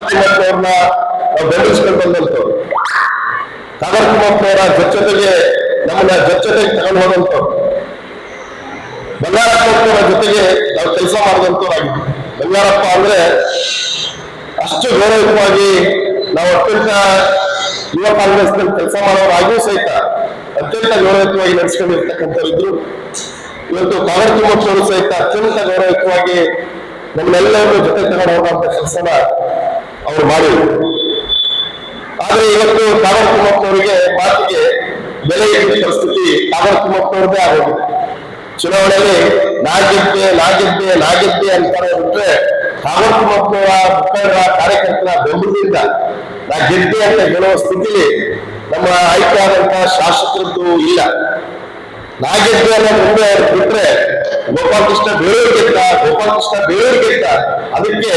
ಅವ್ರನ್ನ ನಾವು ಬೆಂಬಲಿಸ್ಕೊಂಡು ಬಂದಂತವ್ರು ಕುಮಾರ್ ಕುಮಾರಪ್ಪನವರ ಜೊತೆಗೆ ನಮ್ಮನ್ನ ಜೊತೆಗೆ ತಗೊಂಡು ಹೋದಂತವ್ರು ಬಂಗಾರಪ್ಪನವರ ಜೊತೆಗೆ ನಾವು ಕೆಲಸ ಮಾಡಿದಂತವ್ರಾಗಿದ್ವಿ ಬಂಗಾರಪ್ಪ ಅಂದ್ರೆ ಅಷ್ಟು ಗೌರವಯುತವಾಗಿ ನಾವು ಅತ್ಯಂತ ಯುವ ಕಾಂಗ್ರೆಸ್ನಲ್ಲಿ ಕೆಲಸ ಮಾಡೋರಾಗಿಯೂ ಸಹಿತ ಅತ್ಯಂತ ಗೌರವಯುತವಾಗಿ ನಡೆಸ್ಕೊಂಡಿರ್ತಕ್ಕಂಥವ್ರಿದ್ರು ಇವತ್ತು ಕಾಂಗ್ರೆಸ್ ಕುಮಾರಪ್ಪನವರು ಸಹಿತ ಅತ್ಯಂತ ಗೌರವಯುತವಾಗಿ ನಮ್ಮನ್ನೆಲ್ಲರೂ ಜೊತೆ ತಗೊಂಡು ಕೆಲಸನ ಅವರು ಮಾಡಿದ್ರು. ಆದ್ರೆ ಇವತ್ತು ಕಾಗರ ತಿಮ್ಮಪ್ಪನವರಿಗೆ ಮಾತಿಗೆ ಬೆಲೆ ಇದ್ದ ಪರಿಸ್ಥಿತಿ ಕಾಗರ ತಿಮ್ಮಪ್ಪನವ್ರದ್ದೇ ಆಗೋಗಿದೆ ಚುನಾವಣೆಯಲ್ಲಿ ನಾಗಿದ್ದೆ ನಾಗಿದ್ದೆ ನಾಗಿದ್ದೆ ಅಂತಾರೆ ಬಿಟ್ರೆ ಕಾಗರ ತಿಮ್ಮಪ್ಪನವರ ಮುಖಂಡರ ಕಾರ್ಯಕರ್ತರ ಬೆಂಬಲದಿಂದ ನಾ ಗೆದ್ದೆ ಅಂತ ಹೇಳುವ ಸ್ಥಿತಿಲಿ ನಮ್ಮ ಆಯ್ಕೆ ಆದಂತಹ ಶಾಸಕರದ್ದು ಇಲ್ಲ. ನಾ ಅನ್ನೋ ಮುಂದೆ ಬಿಟ್ರೆ ಗೋಪಾಲಕೃಷ್ಣ ಬೇರೆಯವ್ರಿಗಿಂತ ಗೋಪಾಲಕೃಷ್ಣ ಬೇರೆಯವ್ರಿಗಿಂತ ಅದಕ್ಕೆ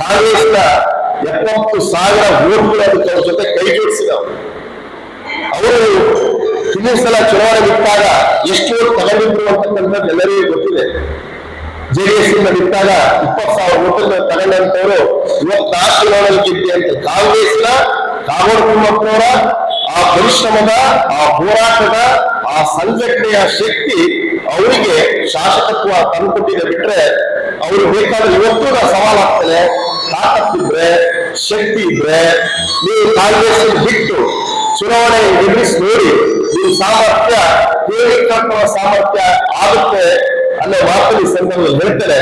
ಕಾಂಗ್ರೆಸ್ನ ಎಪ್ಪತ್ತು ಸಾವಿರ ಓಟ್ಗಳು ಅದಕ್ಕೆ ಅವ್ರ ಜೊತೆ ಕೈ ಅವರು ಹಿಂದಿನ ಸಲ ಚುನಾವಣೆ ಬಿಟ್ಟಾಗ ಎಷ್ಟು ಓಟ್ ತಗೊಂಡಿದ್ರು ಅಂತಕ್ಕಂಥದ್ದು ಎಲ್ಲರಿಗೂ ಗೊತ್ತಿದೆ. ಜೆಡಿಎಸ್ ಇಂದ ಬಿಟ್ಟಾಗ ಇಪ್ಪತ್ತು ಸಾವಿರ ಓಟನ್ನು ತಗೊಂಡಂತವರು ಇವತ್ತು ಆ ಚುನಾವಣೆ ಗೆದ್ದೆ ಅಂತ ಕಾಂಗ್ರೆಸ್ನ ಕಾಗೋಡು ತಿಮ್ಮಪ್ಪನವರ ಆ ಪರಿಶ್ರಮದ, ಆ ಹೋರಾಟದ, ಆ ಸಂಘಟನೆಯ ಶಕ್ತಿ ಅವರಿಗೆ ಶಾಸಕತ್ವ ತಂದುಕೊಟ್ಟಿದೆ ಬಿಟ್ರೆ ಅವರು ಬೇಕಾದ್ರೆ ಇವತ್ತು ಸವಾಲಾಗ್ತದೆ. ಶಕ್ತಿ ಇದ್ರೆ ನೀವು ಕಾಂಗ್ರೆಸ್ ಬಿಟ್ಟು ಚುನಾವಣೆ ಎದುರಿಸಿ ನೋಡಿ ನೀವು ಸಾಮರ್ಥ್ಯ ಸಾಮರ್ಥ್ಯ ಆಗುತ್ತೆ ಅನ್ನೋ ಮಾತನ್ನು ಸಂದರ್ಭದಲ್ಲಿ ಹೇಳ್ತಾರೆ.